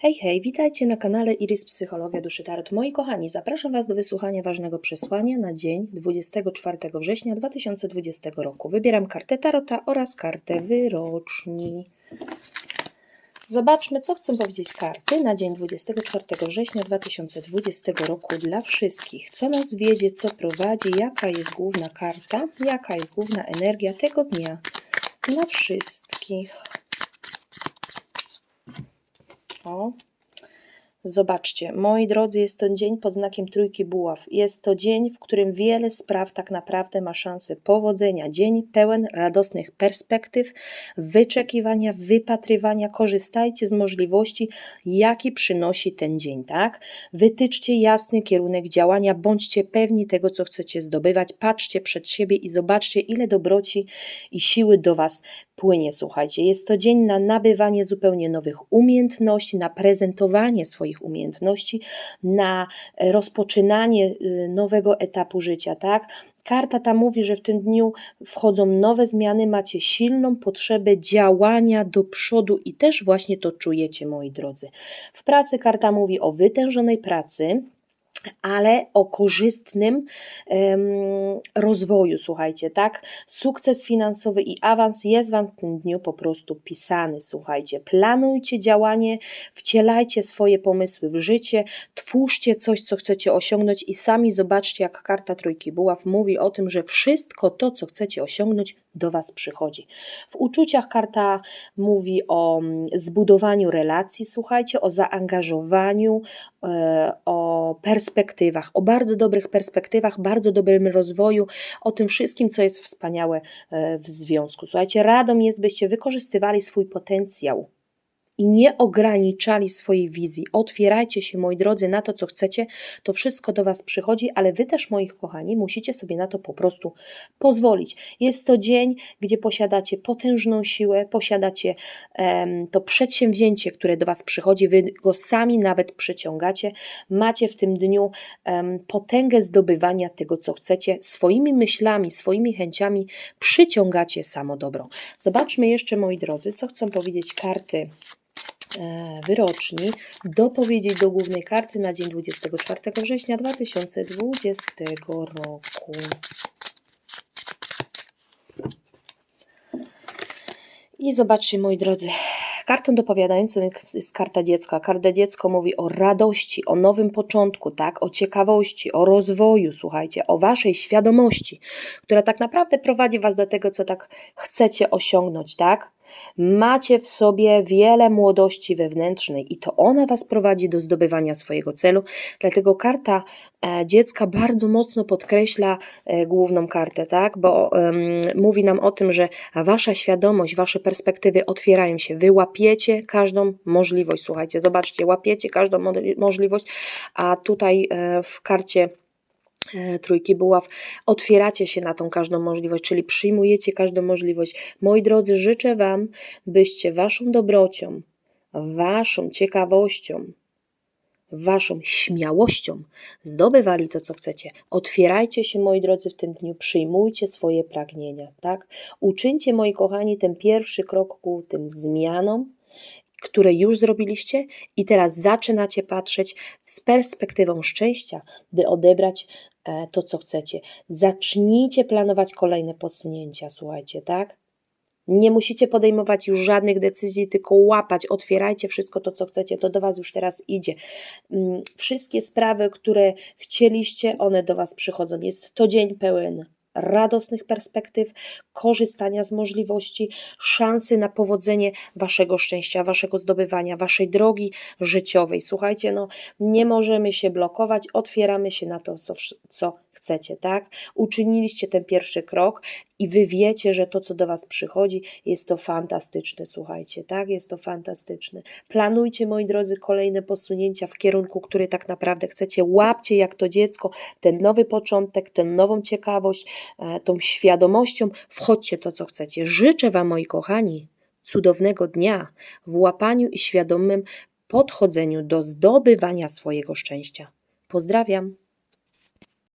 Hej, hej, witajcie na kanale Iris Psychologia Duszy Tarot. Moi kochani, zapraszam Was do wysłuchania ważnego przesłania na dzień 24 września 2020 roku. Wybieram kartę Tarota oraz kartę wyroczni. Zobaczmy, co chcą powiedzieć karty na dzień 24 września 2020 roku dla wszystkich. Co nas wiedzie, co prowadzi, jaka jest główna karta, jaka jest główna energia tego dnia dla wszystkich. Zobaczcie, moi drodzy, jest to dzień pod znakiem trójki buław. Jest to dzień, w którym wiele spraw tak naprawdę ma szansę powodzenia. Dzień pełen radosnych perspektyw, wyczekiwania, wypatrywania. Korzystajcie z możliwości, jaki przynosi ten dzień, tak? Wytyczcie jasny kierunek działania, bądźcie pewni tego, co chcecie zdobywać. Patrzcie przed siebie i zobaczcie, ile dobroci i siły do Was płynie. Słuchajcie, jest to dzień na nabywanie zupełnie nowych umiejętności, na prezentowanie swoich umiejętności, na rozpoczynanie y, nowego etapu życia, tak? Karta ta mówi, że w tym dniu wchodzą nowe zmiany, macie silną potrzebę działania do przodu i też właśnie to czujecie, moi drodzy. W pracy karta mówi o wytężonej pracy, ale o korzystnym um, rozwoju, słuchajcie, tak? Sukces finansowy i awans jest Wam w tym dniu po prostu pisany, słuchajcie. Planujcie działanie, wcielajcie swoje pomysły w życie, twórzcie coś, co chcecie osiągnąć i sami zobaczcie, jak karta Trójki Buław mówi o tym, że wszystko to, co chcecie osiągnąć, do Was przychodzi. W uczuciach karta mówi o mm, zbudowaniu relacji, słuchajcie, o zaangażowaniu, e, o perspektywach, o bardzo dobrych perspektywach, bardzo dobrym rozwoju, o tym wszystkim, co jest wspaniałe e, w związku. Słuchajcie, radą jest, byście wykorzystywali swój potencjał i nie ograniczali swojej wizji. Otwierajcie się, moi drodzy, na to, co chcecie. To wszystko do Was przychodzi, ale Wy też, moich kochani, musicie sobie na to po prostu pozwolić. Jest to dzień, gdzie posiadacie potężną siłę, posiadacie um, to przedsięwzięcie, które do Was przychodzi, Wy go sami nawet przyciągacie. Macie w tym dniu um, potęgę zdobywania tego, co chcecie. Swoimi myślami, swoimi chęciami przyciągacie samo dobro. Zobaczmy jeszcze, moi drodzy, co chcą powiedzieć karty wyroczni dopowiedzieć do głównej karty na dzień 24 września 2020 roku. I zobaczcie, moi drodzy, kartą dopowiadającą jest karta dziecka. Karta dziecko mówi o radości, o nowym początku, tak, o ciekawości, o rozwoju, słuchajcie, o waszej świadomości, która tak naprawdę prowadzi was do tego, co tak chcecie osiągnąć, tak? Macie w sobie wiele młodości wewnętrznej i to ona Was prowadzi do zdobywania swojego celu. Dlatego karta e, dziecka bardzo mocno podkreśla e, główną kartę, tak? bo um, mówi nam o tym, że Wasza świadomość, Wasze perspektywy otwierają się. Wy łapiecie każdą możliwość. Słuchajcie, zobaczcie, łapiecie każdą możliwość, a tutaj e, w karcie trójki buław, otwieracie się na tą każdą możliwość, czyli przyjmujecie każdą możliwość. Moi drodzy, życzę Wam, byście Waszą dobrocią, Waszą ciekawością, Waszą śmiałością zdobywali to, co chcecie. Otwierajcie się, moi drodzy, w tym dniu, przyjmujcie swoje pragnienia, tak? Uczyńcie, moi kochani, ten pierwszy krok ku tym zmianom, które już zrobiliście i teraz zaczynacie patrzeć z perspektywą szczęścia, by odebrać e, to, co chcecie. Zacznijcie planować kolejne posunięcia, słuchajcie, tak? Nie musicie podejmować już żadnych decyzji, tylko łapać, otwierajcie wszystko to, co chcecie, to do Was już teraz idzie. Mm, wszystkie sprawy, które chcieliście, one do Was przychodzą. Jest to dzień pełen radosnych perspektyw, korzystania z możliwości, szansy na powodzenie waszego szczęścia, waszego zdobywania, waszej drogi życiowej. Słuchajcie, no nie możemy się blokować, otwieramy się na to, co, co chcecie, tak? Uczyniliście ten pierwszy krok i wy wiecie, że to, co do was przychodzi, jest to fantastyczne, słuchajcie, tak? Jest to fantastyczne. Planujcie, moi drodzy, kolejne posunięcia w kierunku, który tak naprawdę chcecie. Łapcie jak to dziecko ten nowy początek, tę nową ciekawość, tą świadomością. Wchodźcie to, co chcecie. Życzę wam, moi kochani, cudownego dnia w łapaniu i świadomym podchodzeniu do zdobywania swojego szczęścia. Pozdrawiam.